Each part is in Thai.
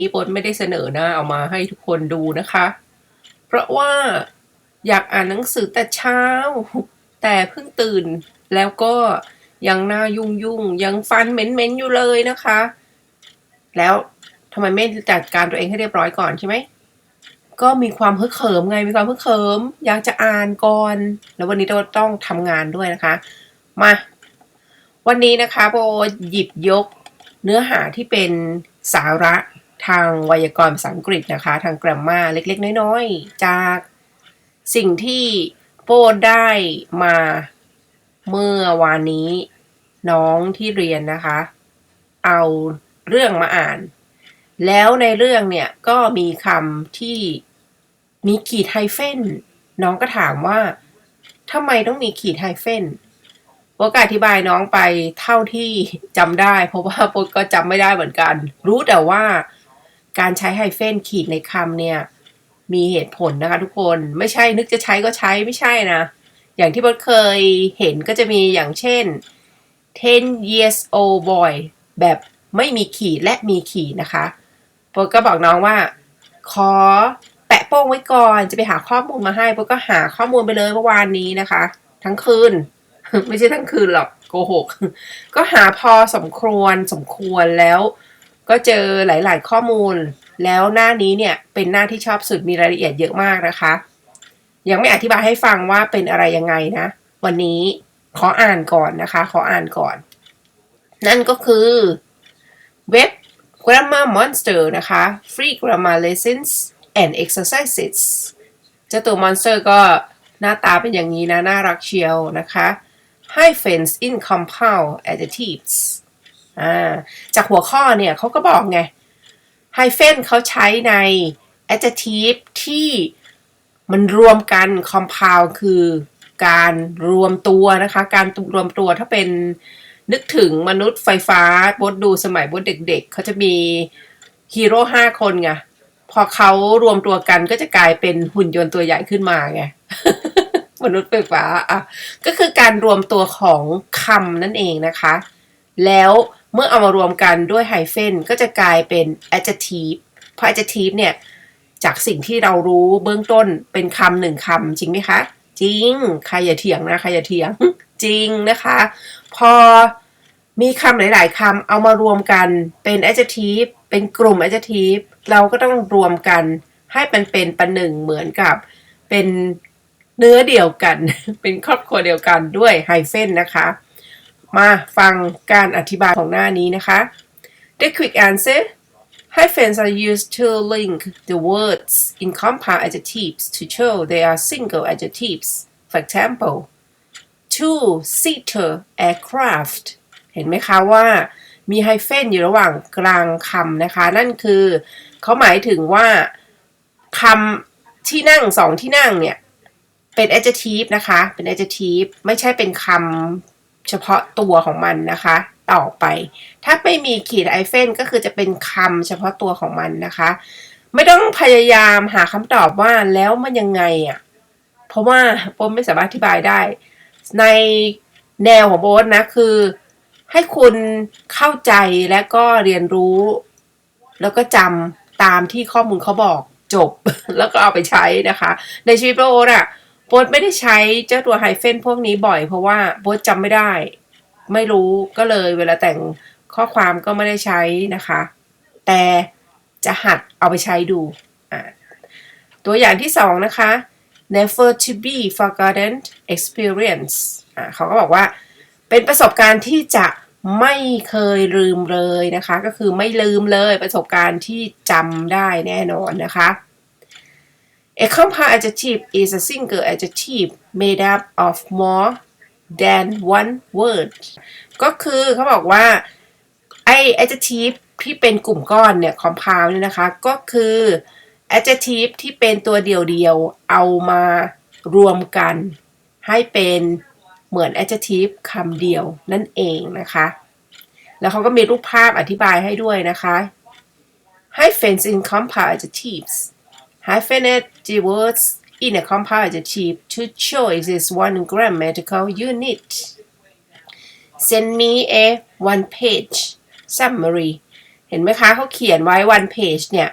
อีปนไม่ได้เสนอหน้าเอามาให้ทุกคนดูนะคะ เพราะว่าอยากอ่านหนังสือแต่เช้า แต่เพิ่งตื่นแล้วก็ยังหน้ายุ่งยุ่งยังฟันเหม็นๆอยู่เลยนะคะ แล้วทำไมไม่จัดการตัวเองให้เรียบร้อยก่อนใช่ไหมก็มีความฮึกเหิมไงมีความฮึกเหิม อยากจะอ่านก่อน แล้ววันนี้เราต้องทำงานด้วยนะคะ มา วันนี้นะคะโบหยิบยกเนื้อหาที่เป็นสาระ ทางไวยากรณ์ภาษาอังกฤษนะคะ ทางแกรมมาเล็กๆ น้อยๆ จากสิ่งที่โบได้มาเมื่อวานนี้น้องที่เรียนนะคะ เอาเรื่องมาอ่าน แล้วในเรื่องเนี่ยก็มีคำที่มีขีดไฮเฟนน้องก็ถามว่าทำไมต้องมีขีดไฮเฟนโปก็อธิบายน้องไปเท่าที่จำได้ เพราะว่าโปก็จำไม่ได้เหมือนกัน รู้แต่ว่า การใช้ไฮเฟนขีดในคำเนี่ย มีเหตุผลนะคะทุกคนไม่ใช่นึกจะใช้ก็ใช้ไม่ใช่นะ อย่างที่โบทเคยเห็นก็จะมีอย่างเช่น10 years old boy แบบไม่มีขีดและมีขีดนะคะโบทก็บอกน้องว่า ขอแปะโป้งไว้ก่อนจะไปหาข้อมูลมาให้โบทก็หาข้อมูลไปเลยเมื่อวานนี้นะคะ ทั้งคืน ไม่ใช่ทั้งคืนหรอกโกหก ก็หาพอสมควรสมควรแล้ว ก็เจอหลาย ๆ ข้อมูล แล้วหน้านี้เนี่ยเป็นหน้าที่ชอบสุดมีรายละเอียดเยอะมากนะคะ ยังไม่อธิบายให้ฟังว่าเป็นอะไรยังไงนะ วันนี้ขออ่านก่อนนะคะ ขออ่านก่อน นั่นก็คือเว็บ Grammar Monster นะคะ Free Grammar Lessons and Exercises เจ้าตัว Monster ก็หน้าตาเป็นอย่างนี้นะ น่ารักเชียวนะคะ Hyphens in compound adjectives อ่าจากหัวข้อเนี่ยเขาก็บอกไง Hyphen เขาใช้ใน adjective ที่มันรวมกัน compound คือการรวมตัวนะคะ การรวมตัวถ้าเป็นนึกถึงมนุษย์ไฟฟ้าบดดูสมัยบดเด็ก ๆ เขาจะมีฮีโร่ห้าคนไง พอเขารวมตัวกันก็จะกลายเป็นหุ่นยนต์ตัวใหญ่ขึ้นมาไง มนุษย์ไฟฟ้าอะก็คือการรวมตัวของคำนั่นเองนะคะ แล้ว เมื่อเอามารวมกันด้วยไฮเฟนก็จะกลายเป็น adjective เพราะ adjective เนี่ย จากสิ่งที่เรารู้เบื้องต้นเป็นคำหนึ่งคำจริงไหมคะ จริง ใครอย่าเถียงนะใครอย่าเถียง จริงนะคะ พอมีคำหลาย ๆคำเอามารวมกันเป็น adjective เป็นกลุ่ม adjective เราก็ต้องรวมกันให้มันเป็นประหนึ่งเหมือนกับเป็นเนื้อเดียวกัน เป็นครอบครัวเดียวกันด้วยไฮเฟนนะคะ มาฟังการอธิบายของหน้านี้นะคะ The quick answer Hyphens are used to link the words in compound adjectives to show they are single adjectives. For example, two-seater aircraft เห็นไหมคะว่ามีไฮเฟนอยู่ระหว่างกลางคำนะคะ นั่นคือเขาหมายถึงว่าคำที่นั่งสองที่นั่งเนี่ย เป็น adjective นะคะ เป็น adjective ไม่ใช่เป็นคำ เฉพาะตัวของมันนะคะ ต่อไป ถ้าไม่มีขีดไอเฟนก็คือจะเป็นคำเฉพาะตัวของมันนะคะ ไม่ต้องพยายามหาคำตอบว่าแล้วมันยังไงอะ เพราะว่าโบทไม่สามารถอธิบายได้ ในแนวของโบทนะคือ ให้คุณเข้าใจและก็เรียนรู้ แล้วก็จำตามที่ข้อมูลเขาบอกจบ แล้วก็เอาไปใช้นะคะ ในชีวิตโบทอะ โบทไม่ได้ใช้เจ้าตัวไฮเฟนพวกนี้บ่อยเพราะว่าโบทจำไม่ได้ ไม่รู้ก็เลยเวลาแต่งข้อความก็ไม่ได้ใช้นะคะ แต่จะหัดเอาไปใช้ดูตัวอย่างที่สองนะคะ never to be forgotten experience เขาก็บอกว่า เป็นประสบการณ์ที่จะไม่เคยลืมเลยนะคะ ก็คือไม่ลืมเลยประสบการณ์ที่จำได้แน่นอนนะคะ A compound adjective is a single adjective made up of more than one word ก็คือเขาบอกว่าไอ adjective ที่เป็นกลุ่มก้อนเนี่ย compound เนี่ยนะคะ ก็คือ adjective ที่เป็นตัวเดียวๆ เอามารวมกันให้เป็นเหมือน adjective คำเดียวนั่นเองนะคะ แล้วเขาก็มีรูปภาพอธิบายให้ด้วยนะคะ hyphens in compound adjectives hyphenate the words in a compound tip to show it is one grammatical unit send me a one page summary เห็นไหมคะเขาเขียนไว้ one page เนี่ย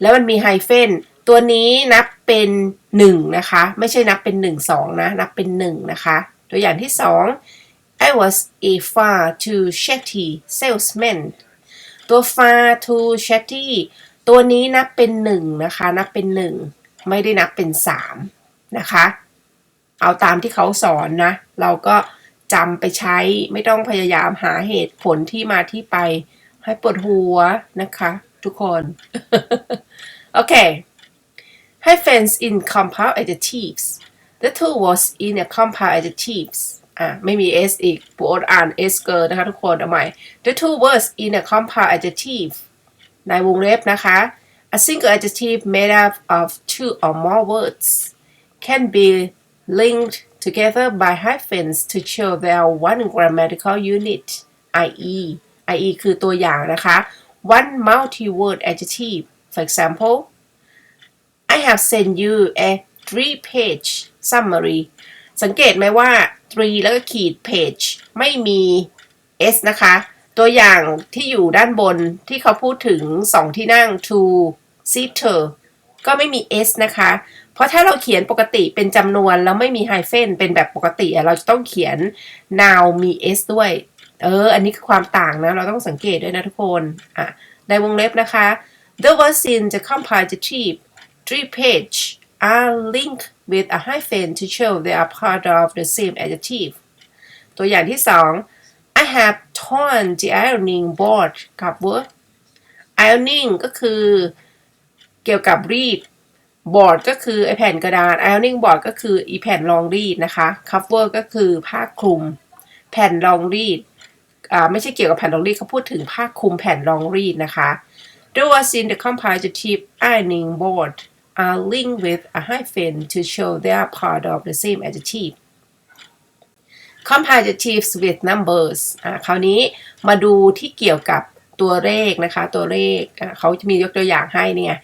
แล้วมันมีไฮเฟนตัวนี้นับเป็นหนึ่งนะคะ ไม่ใช่นับเป็นหนึ่งสองนะ นับเป็นหนึ่งนะคะ ตัวอย่างที่สอง I was a far too chatty salesman ตัว far too chatty ตัวนี้นับเป็นหนึ่งนะคะ นับเป็นหนึ่ง ไม่ได้นับเป็นสามนะคะ เอาตามที่เขาสอนนะ เราก็จำไปใช้ไม่ต้องพยายามหาเหตุผลที่มาที่ไปให้ปวดหัวนะคะทุกคน โอเค hyphens in compound adjectives the two was in a compound adjectives อะไม่มี s อีกปวดอ่าน s เกินนะคะทุกคนเอาใหม่ the two words in a compound adjective ในวงเล็บนะคะ a single adjective made up of two or more words can be linked together by hyphens to show their one grammatical unit i.e. i.e. คือตัวอย่างนะคะ one multi-word adjective for example I have sent you a three page summary สังเกตไหมว่า three แล้วก็ขีด page ไม่มี s นะคะ ตัวอย่างที่อยู่ด้านบนที่เขาพูดถึง 2 ที่นั่ง two seater ก็ไม่มี s นะคะ เพราะถ้าเราเขียนปกติเป็นจำนวนแล้วไม่มีไฮเฟนเป็นแบบปกติอะเราจะต้องเขียน now มี s ด้วย เออ อันนี้คือความต่างนะ เราต้องสังเกตด้วยนะทุกคน อะ ในวงเล็บนะคะ the words in the comparative three page are linked with a hyphen to show they are part of the same adjective ตัวอย่างที่สอง I have torn the ironing board cover ironing ก็คือ เกี่ยวกับรีด board ก็คือไอแผ่นกระดาษ ironing board ก็คืออีแผ่นรองรีดนะคะ cover ก็คือผ้าคลุม แผ่นรองรีดอ่าไม่ใช่เกี่ยวกับแผ่นรองรีดเขาพูดถึงผ้าคลุมแผ่นรองรีดนะคะ The words in the comparative ironing board are linked with a hyphen to show they are part of the same adjective comparatives with numbers อ่าคราวนี้มาดูที่เกี่ยวกับตัวเลขนะคะ ตัวเลขเขาจะมียกตัวอย่างให้เนี่ย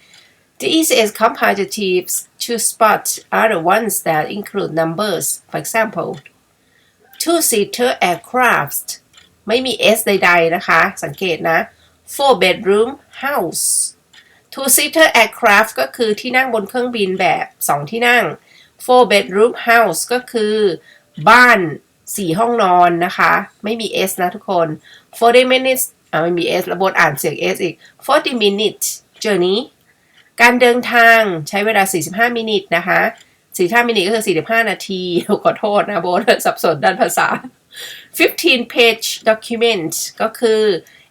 The easiest comparatives to spot are the ones that include numbers for example two-seater aircraft ไม่มี s ใดๆนะคะ สังเกตนะ four bedroom house two-seater aircraft ก็คือที่นั่งบนเครื่องบินแบบ 2 ที่นั่ง four bedroom house ก็คือบ้าน 4 ห้องนอนนะคะ ไม่มี s นะทุกคน40 minutes อ่าไม่มี s ระบบอ่านเสียง s อีก40 minutes journey การเดินทางใช้เวลา 45 มินิทนะคะ45มินิก็คือ 45 นาที ขอโทษนะโบทสับสนด้านภาษา 15 page document ก็คือ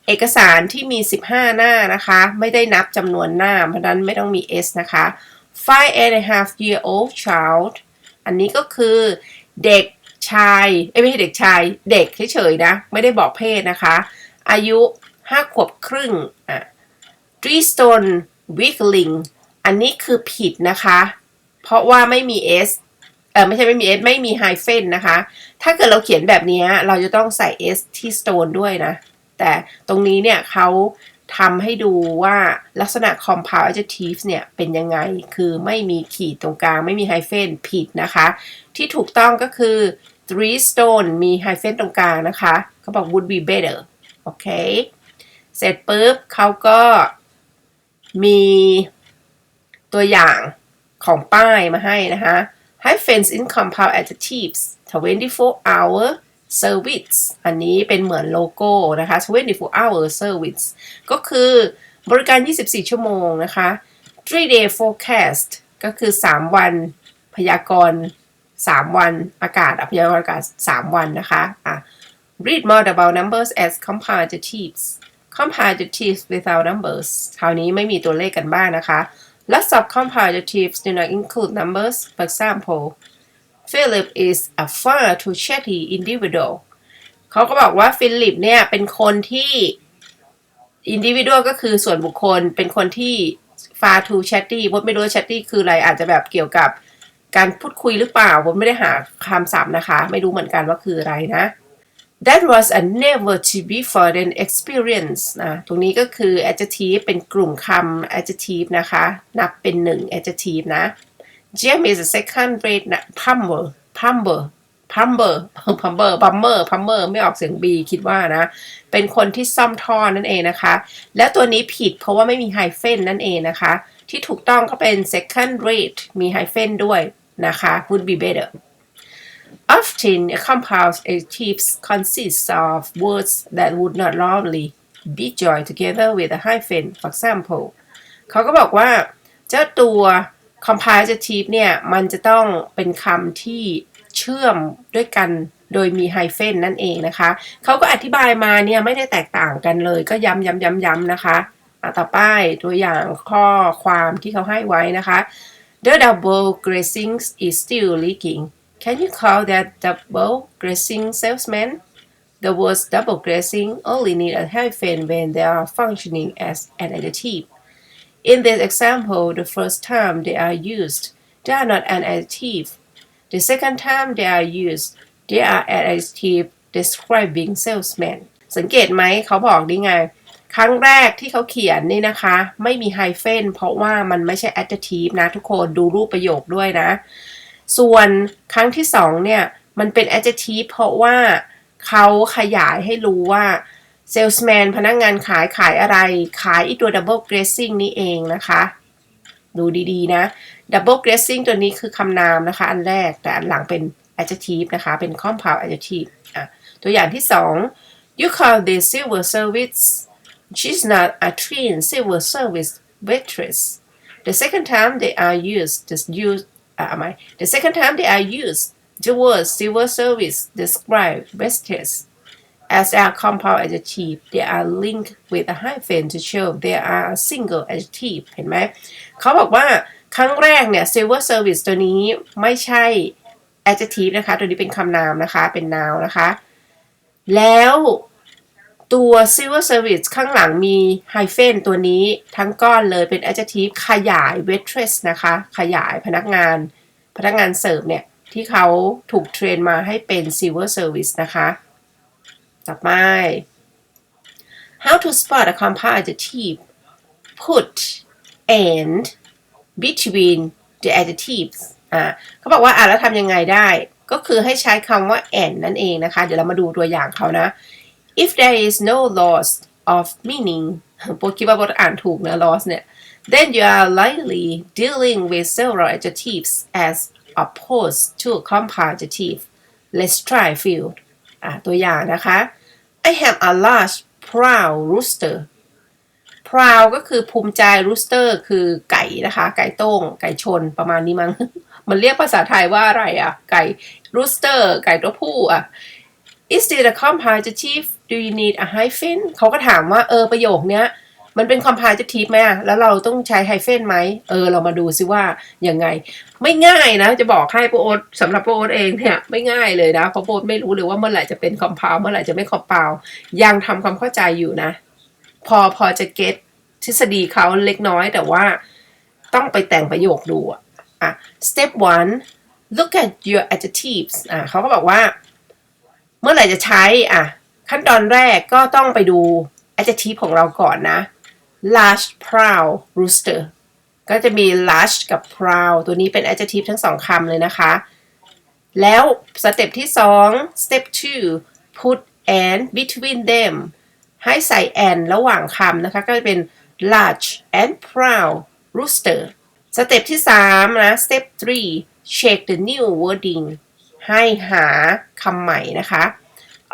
เอกสารที่มี 15 หน้านะคะ ไม่ได้นับจำนวนหน้า เพราะนั้นไม่ต้องมี s นะคะ five and a half year old child อันนี้ก็คือเด็กชายเอ้ยไม่ใช่เด็กชาย เด็กเฉยๆนะ ไม่ได้บอกเพศนะคะ อายุ 5 ขวบครึ่งอะ three stone weakling อันนี้คือผิดนะคะ เพราะว่าไม่มี s เออไม่ใช่ไม่มี s ไม่มีไฮเฟนนะคะ ถ้าเกิดเราเขียนแบบนี้เราจะต้องใส่ s ที่ stone ด้วยนะ แต่ตรงนี้เนี่ยเขาทำให้ดูว่าลักษณะ compound adjectives เนี่ยเป็นยังไง คือไม่มีขีดตรงกลาง ไม่มีไฮเฟนผิดนะคะ ที่ถูกต้องก็คือ three stone มีไฮเฟนตรงกลางนะคะเขาบอก would be better โอเค เสร็จปุ๊บเขาก็ มีตัวอย่างของป้ายมาให้นะคะ hyphens in compound adjectives 24 hour service อันนี้เป็นเหมือนโลโก้นะคะ 24 hour service ก็คือบริการ 24 ชั่วโมงนะคะ three day forecast ก็คือ 3 วันพยากรณ์ 3 วันอากาศพยากรณ์อากาศ 3 วันนะคะอะ read more about numbers as compound Compound adjectives without numbers คราวนี้ไม่มีตัวเลขกันบ้างนะคะ Lots of compound adjectives do not include numbers for example Philip is a far too chatty individual เขาก็บอกว่าฟิลิปเนี่ยเป็นคนที่ individual ก็คือส่วนบุคคลเป็นคนที่ far too chatty ผมไม่รู้ chatty คืออะไรอาจจะแบบเกี่ยวกับการพูดคุยหรือเปล่าผมไม่ได้หาคำศัพท์นะคะ ไม่รู้เหมือนกันว่าคืออะไรนะ That was a never to be foreign experience นะ ตรงนี้ก็คือ adjective เป็นกลุ่มคำ adjective นะคะ นับเป็นหนึ่ง adjective นะ James is a second rate plumber plumber plumber plumber plumber plumber ไม่ออกเสียง B คิดว่านะ เป็นคนที่ซ่อมท่อนั่นเองนะคะ แล้วตัวนี้ผิดเพราะว่าไม่มีไฮเฟนนั่นเองนะคะ ที่ถูกต้องก็เป็น second rate มีไฮเฟนด้วยนะคะ would be better Often, a compound adjective consists of words that would not normally be joined together with a hyphen. For example, เขาก็บอกว่าเจ้าตัว compound adjective เนี่ย มันจะต้องเป็นคำที่เชื่อมด้วยกันโดยมีไฮเฟนนั่นเองนะคะ เขาก็อธิบายมาเนี่ยไม่ได้แตกต่างกันเลย ก็ย้ำย้ำย้ำย้ำนะคะอะต่อไปตัวอย่างข้อความที่เขาให้ไว้นะคะ The double glazing is still leaking Can you call that double glazing salesman? The words double glazing only need a hyphen when they are functioning as an adjective. In this example, the first time they are used, they are not an adjective. The second time they are used, they are an adjective describing salesman. สังเกตไหมเขาบอกนี่ไง ครั้งแรกที่เขาเขียนนี่นะคะ ไม่มีไฮเฟนเพราะว่ามันไม่ใช่ adjective นะทุกคนดูรูปประโยคด้วยนะ ส่วนครั้งที่สองเนี่ย มันเป็น adjective เพราะว่าเขาขยายให้รู้ว่า salesman พนักงงานขายขายอะไร ขายอีตัว double glazing นี่เองนะคะ ดูดีๆนะ double glazing ตัวนี้คือคำนามนะคะ อันแรก แต่อันหลังเป็น adjective นะคะ เป็น compound adjective อะตัวอย่างที่สอง you call this civil service she's not a trained civil service waitress the second time they are used just use อะเอาใหม่ the second time they are used the word civil service describe waitress as a compound adjective they are linked with a hyphen to show they are a single adjective เห็นไหมเขาบอกว่าครั้งแรกเนี่ย civil service ตัวนี้ไม่ใช่ adjective นะคะ ตัวนี้เป็นคำนามนะคะ เป็น noun นะคะ แล้ว ตัว civil service ข้างหลังมี hyphen ตัวนี้ทั้งก้อนเลยเป็น adjective ขยาย waitress นะคะ ขยายพนักงาน พนักงานเสิร์ฟเนี่ย ที่เขาถูกเทรนมาให้เป็น civil service นะคะ ต่อไป how to spot a compound adjective put and between the adjectives อ่าเขาบอกว่าอ่าแล้วทำยังไงได้ ก็คือให้ใช้คำว่า and นั่นเองนะคะ เดี๋ยวเรามาดูตัวอย่างเขานะ if there is no loss of meaning โปคิดว่าบทอ่านถูกนะ loss เนี่ย then you are likely dealing with several adjectives as opposed to compound adjective let's try a few อะตัวอย่างนะคะ I have a large proud rooster proud ก็คือภูมิใจ rooster คือไก่นะคะ ไก่โต้ง ไก่ชนประมาณนี้มั้ง มันเรียกภาษาไทยว่าอะไรอะ ไก่ rooster ไก่ตัวผู้อะ Is it a compound adjective Do you need a hyphen เขาก็ถามว่าเออประโยคเนี้ยมันเป็น compound adjective ไหมอะแล้วเราต้องใช้ไฮเฟนไหมเออเรามาดูซิว่ายังไง ไม่ง่ายนะ จะบอกให้โปรโอตสำหรับโปรโอตเองเนี่ยไม่ง่ายเลยนะเพราะโปรโอตไม่รู้เลยว่าเมื่อไหร่จะเป็น compound เมื่อไหร่จะไม่ compound ยังทำความเข้าใจอยู่นะ พอพอจะเก็ตทฤษฎีเขาเล็กน้อยแต่ว่าต้องไปแต่งประโยคดูอะอะ step one look at your adjectives อะเขาก็บอกว่า เมื่อไหร่จะใช้อะ ขั้นตอนแรกก็ต้องไปดู adjective ของเราก่อนนะ large proud rooster ก็จะมี large กับ proud ตัวนี้เป็น adjective ทั้งสองคำเลยนะคะ แล้วสเต็ปที่สอง step two put and between them ให้ใส่ and ระหว่างคำนะคะ ก็จะเป็น large and proud rooster สเต็ปที่สามนะ step three check the new wording ให้หาคำใหม่นะคะ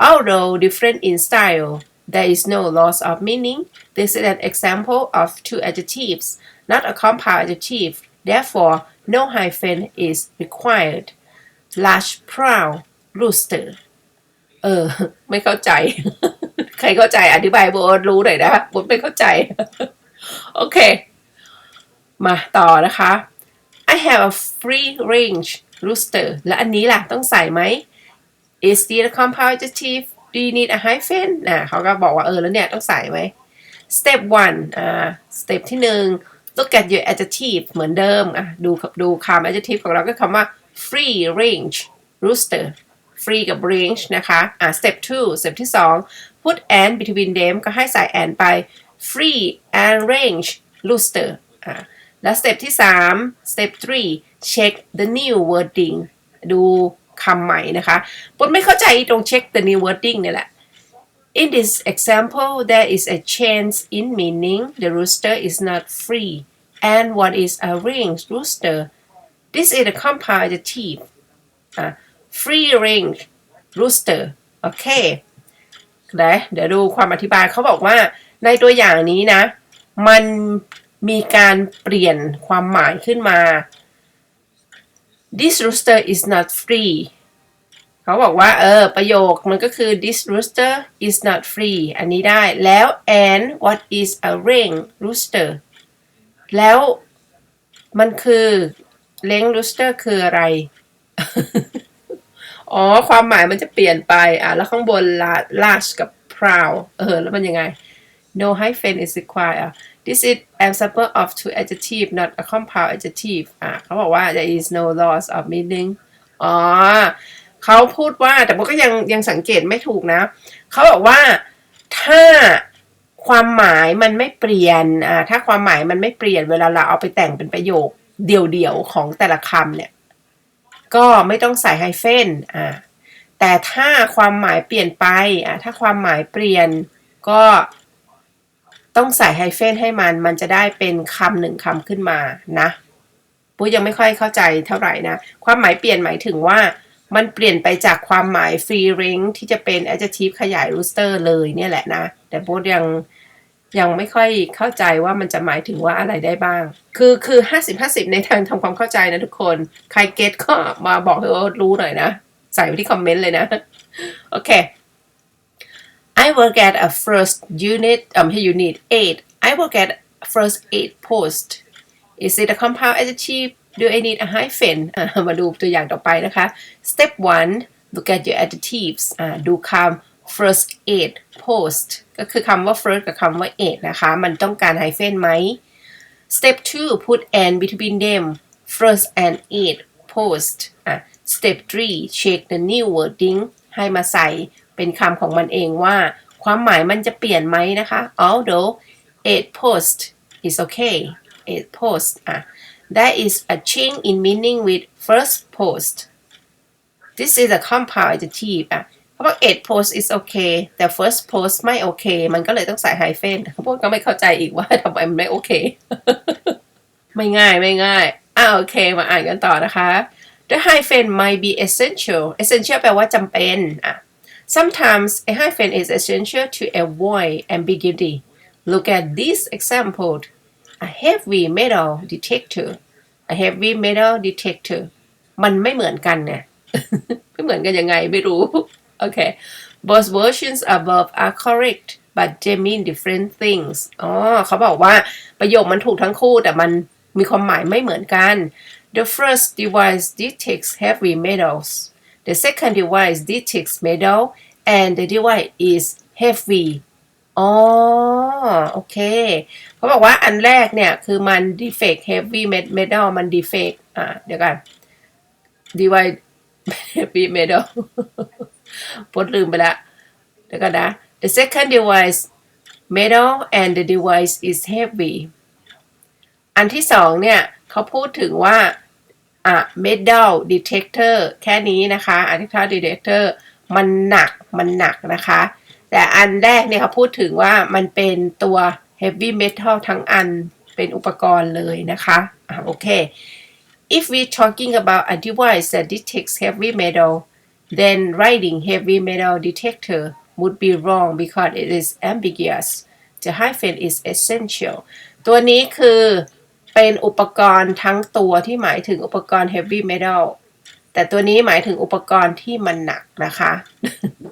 although different in style there is no loss of meaning this is an example of two adjectives not a compound adjective therefore no hyphen is required large proud rooster เออ ไม่เข้าใจ ใครเข้าใจอธิบายโบทรู้หน่อยนะโบทไม่เข้าใจ โอเค มาต่อนะคะ I have a free range rooster และอันนี้ล่ะต้องใส่ไหม Is it a compound adjective Do you need a hyphen นะเขาก็บอกว่าเออแล้วเนี่ยต้องใส่ไหม Step one อ่า step ที่หนึ่ง look at your adjective เหมือนเดิมอะดูดูคำ adjective ของเราก็คำว่า free range rooster free กับ range นะคะอะ step two step ที่สอง put and between them ก็ให้ใส่ and ไป free and range rooster อะแล้ว step ที่สาม step three check the new wording ดูคำใหม่นะคะปนไม่เข้าใจตรงเช็ค the new wording เนี่ยแหละ In this example, there is a change in meaning. The rooster is not free. And what is a ringed rooster? This is a compound adjective. Uh, free range rooster. โอเคนะเดี๋ยวดูความอธิบายเขาบอกว่าในตัวอย่างนี้นะ มันมีการเปลี่ยนความหมายขึ้นมา This rooster is not free เขาบอกว่าเออประโยคมันก็คือ this rooster is not free อันนี้ได้แล้ว and what is a ring rooster แล้วมันคือเล้ง rooster คืออะไร อ๋อ ความหมายมันจะเปลี่ยนไปอะแล้วข้างบน large กับ proud เออ แล้วมันยังไง no hyphen is required this is example of two adjective not a compound adjective อะเขาบอกว่า there is no loss of meaning อ๋อเขาพูดว่าแต่มันก็ยังยังสังเกตไม่ถูกนะ เขาบอกว่าถ้าความหมายมันไม่เปลี่ยนอ่าถ้าความหมายมันไม่เปลี่ยนเวลาเราเอาไปแต่งเป็นประโยคเดี่ยวๆของแต่ละคำเนี่ย ก็ไม่ต้องใส่ไฮเฟนอ่าแต่ถ้าความหมายเปลี่ยนไปอ่าถ้าความหมายเปลี่ยนก็ ต้องใส่ไฮเฟนให้มัน มันจะได้เป็นคำหนึ่งคำขึ้นมานะปุ้ยยังไม่ค่อยเข้าใจเท่าไหร่นะ ความหมายเปลี่ยนหมายถึงว่ามันเปลี่ยนไปจากความหมาย free range ที่จะเป็น adjective ขยาย rooster เลยเนี่ยแหละนะ แต่โบทยังยังไม่ค่อยเข้าใจว่ามันจะหมายถึงว่าอะไรได้บ้าง คือคือห้าสิบห้าสิบในทางทำความเข้าใจนะทุกคน ใครเก็ตก็มาบอกให้โอ๊ตรู้หน่อยนะ ใส่ไว้ที่คอมเมนต์เลยนะ โอเค I work at a first unit um unit eight I work at first aid post Is it a compound adjective Do I need a hyphen อ่ะมาดูตัวอย่างต่อไปนะคะ Step one look at your adjectives อ่าดูคำ first aid post ก็คือคำว่า first กับคำว่า aid นะคะ มันต้องการ hyphen ไหม Step two put and between them first and aid post อ่ะ Step three check the new wording ให้มาใส่ เป็นคำของมันเองว่า ความหมายมันจะเปลี่ยนไหมนะคะ although aid post is okay aid post อะ There is a change in meaning with first post. This is a compound adjective อะเขาบอก eight post is okay แต่ first post ไม่โอเค มันก็เลยต้องใส่ hyphen พวกก็ไม่เข้าใจอีกว่าทำไมมันไม่โอเค ไม่ง่ายไม่ง่ายอ่าโอเค มาอ่านกันต่อนะคะ The hyphen might be essential essential แปลว่าจำเป็นอะ Sometimes a hyphen is essential to avoid ambiguity. Look at this example. A heavy metal detector. A heavy metal detector. มันไม่เหมือนกันเนี่ย ไม่เหมือนกันยังไงไม่รู้ โอเค Both versions above are correct but they mean different things อ๋อเขาบอกว่าประโยคมันถูกทั้งคู่แต่มันมีความหมายไม่เหมือนกัน The first device detects heavy metals The second device detects metal and the device is heavy อ๋อโอเคเขาบอกว่าอันแรกเนี่ย คือมัน defect heavy metal มัน defect อ่าเดี๋ยวกัน device heavy metal พดลืมไปละเดี๋ยวกันนะ the second device metal and the device is heavy อันที่สองเนี่ยเขาพูดถึงว่า อะ metal detector แค่นี้นะคะอันที่ detector มันหนักมันหนักนะคะ แต่อันแรกเนี่ยเขาพูดถึงว่ามันเป็นตัว heavy metal ทั้งอันเป็นอุปกรณ์เลยนะคะอะโอเค if we talking about a device that detects heavy metal then writing heavy metal detector would be wrong because it is ambiguous the hyphen is essential ตัวนี้คือ เป็นอุปกรณ์ทั้งตัวที่หมายถึงอุปกรณ์ heavy metal แต่ตัวนี้หมายถึงอุปกรณ์ที่มันหนักนะคะ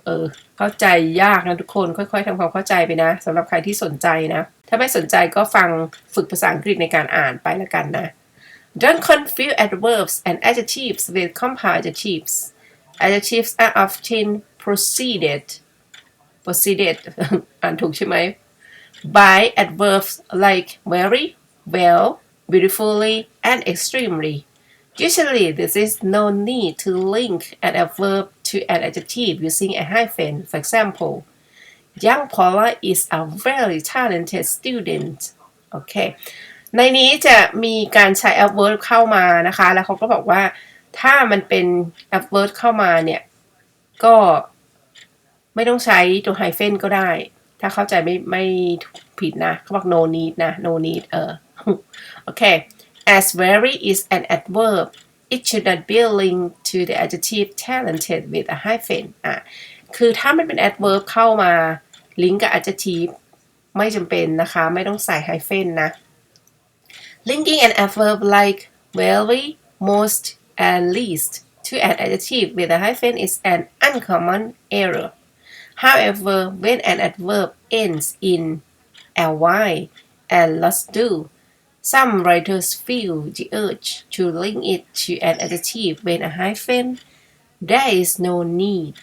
เออ เข้าใจยากนะทุกคน ค่อยๆทำความเข้าใจไปนะสำหรับใครที่สนใจนะ ถ้าไม่สนใจก็ฟังฝึกภาษาอังกฤษในการอ่านไปละกันนะ Don't confuse adverbs and adjectives with compound adjectives. Adjectives are often preceded preceded อ่านถูกใช่ไหม by adverbs like very, well, beautifully, and extremely. Usually, there is no need to link an adverb to an adjective using a hyphen. For example, Young Paula is a very talented student. โอเค ในนี้จะมีการใช้ adverb เข้ามานะคะ แล้วเขาก็บอกว่าถ้ามันเป็น adverb เข้ามาเนี่ย ก็ไม่ต้องใช้ตัวไฮเฟนก็ได้ ถ้าเข้าใจไม่ไม่ผิดนะ เขาบอก no need นะ no need เออ โอเค as very is an adverb it should not be linked to the adjective talented with a hyphen อ่ะ คือถ้ามันเป็น adverb เข้ามาลิงก์กับ adjective ไม่จำเป็นนะคะ ไม่ต้องใส่ hyphen นะ linking an adverb like very most and least to an adjective with a hyphen is an uncommon error However, when an adverb ends in ly and lost do, some writers feel the urge to link it to an adjective with a hyphen. There is no need.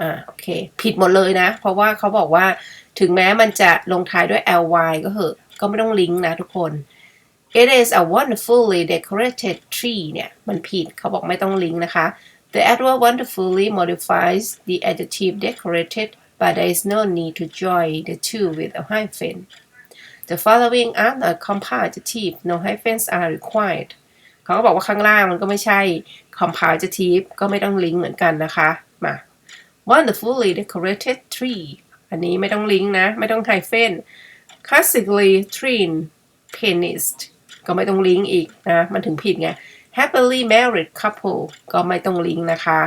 อ่าโอเค ผิดหมดเลยนะ เพราะว่าเขาบอกว่าถึงแม้มันจะลงท้ายด้วย ly ก็เหอะ ก็ไม่ต้องลิงก์นะทุกคน It is a wonderfully decorated tree เนี่ย มันผิดเขาบอกไม่ต้องลิงก์นะคะ The adverb wonderfully modifies the adjective decorated, but there is no need to join the two with a hyphen. The following are not compound adjective, no hyphens are required. เขาก็บอกว่าข้างล่างมันก็ไม่ใช่ compound adjective ก็ไม่ต้องลิงก์เหมือนกันนะคะมา wonderfully decorated tree อันนี้ไม่ต้องลิงก์นะ ไม่ต้องไฮเฟน classically trained pianist ก็ไม่ต้องลิงก์อีกนะ มันถึงผิดไง happily married couple ก็ไม่ต้องลิงก์นะคะ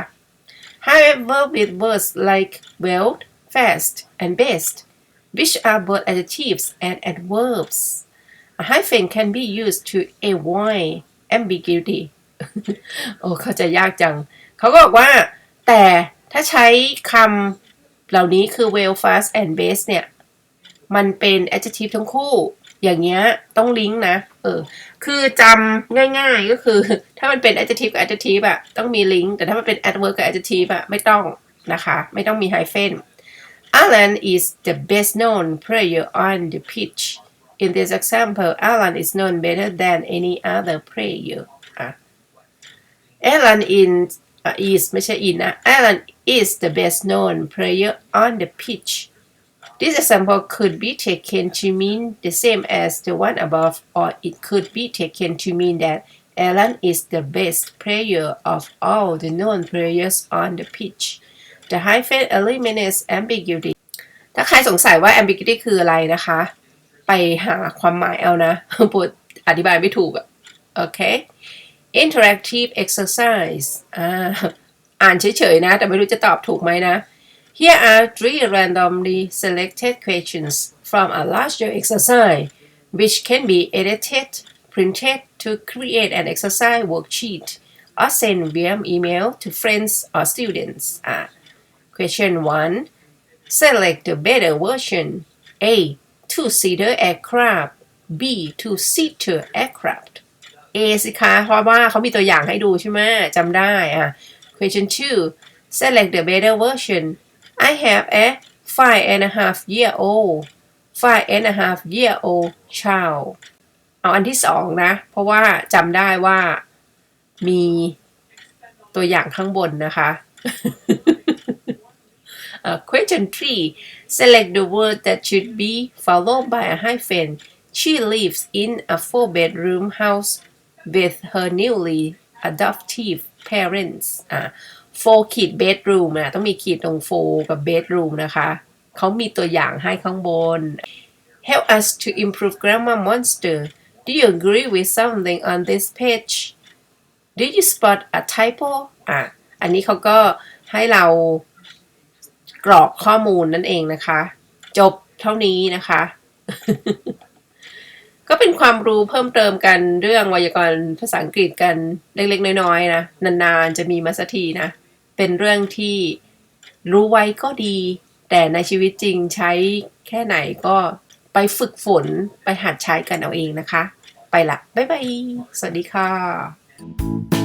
However, with words like well, fast, and best, which are both adjectives and adverbs, a hyphen can be used to avoid ambiguity โอ้เขาใจะยากจัง เขาก็บอกว่า แต่ถ้าใช้คำเหล่านี้คือ well, fast, and best เนี่ย มันเป็น adjective ทั้งคู่ อย่างเงี้ยต้องลิงก์นะ เออ คือจำง่ายๆก็คือ ถ้ามันเป็น adjective กับ adjective อะต้องมีลิงก์ แต่ถ้ามันเป็น adverb กับ adjective อะไม่ต้องนะคะ ไม่ต้องมี hyphen Alan is the best known player on the pitch in this example Alan is known better than any other player อ่ะ Alan in อ่ะ is ไม่ใช่ in นะ Alan is the best known player on the pitch This example could be taken to mean the same as the one above, or it could be taken to mean that Alan is the best player of all the known players on the pitch. The hyphen eliminates ambiguity. ถ้าใครสงสัยว่า ambiguity คืออะไรนะคะ ไปหาความหมายเอานะปวดอธิบายไม่ถูกอะโอเค interactive exercise อ่าอ่านเฉยๆนะ แต่ไม่รู้จะตอบถูกไหมนะ Here are three randomly selected questions from a larger exercise, which can be edited, printed to create an exercise worksheet, or sent via email to friends or students. Ah, question 1. Select the better version. A. Two-seater aircraft. B. Two-seater aircraft. A สิคะเพราะว่าเขามีตัวอย่างให้ดูใช่ไหมจำได้อะ question 2 select the better version I have a five and a half year old five and a half year old child เอาอันที่สองนะ เพราะว่าจำได้ว่ามีตัวอย่างข้างบนนะคะ Uh, question 3 select the word that should be followed by a hyphen she lives in a four bedroom house with her newly adoptive parents อ่ะ four ขีด bedroom นะต้องมีขีดตรง four กับ bedroom นะคะ เขามีตัวอย่างให้ข้างบน help us to improve grammar monster do you agree with something on this page did you spot a typo อ่ะ อันนี้เขาก็ให้เรา กรอกข้อมูลนั่นเองนะคะ จบเท่านี้นะคะ ก็เป็นความรู้เพิ่มเติมกันเรื่องไวยากรณ์ภาษาอังกฤษกันเล็กๆ น้อยๆนะนานๆจะมีมาสักทีนะ เป็นเรื่องที่รู้ไว้ก็ดี แต่ในชีวิตจริงใช้แค่ไหนก็ไปฝึกฝนไปหัดใช้กันเอาเองนะคะ ไปละ บ๊ายบาย สวัสดีค่ะ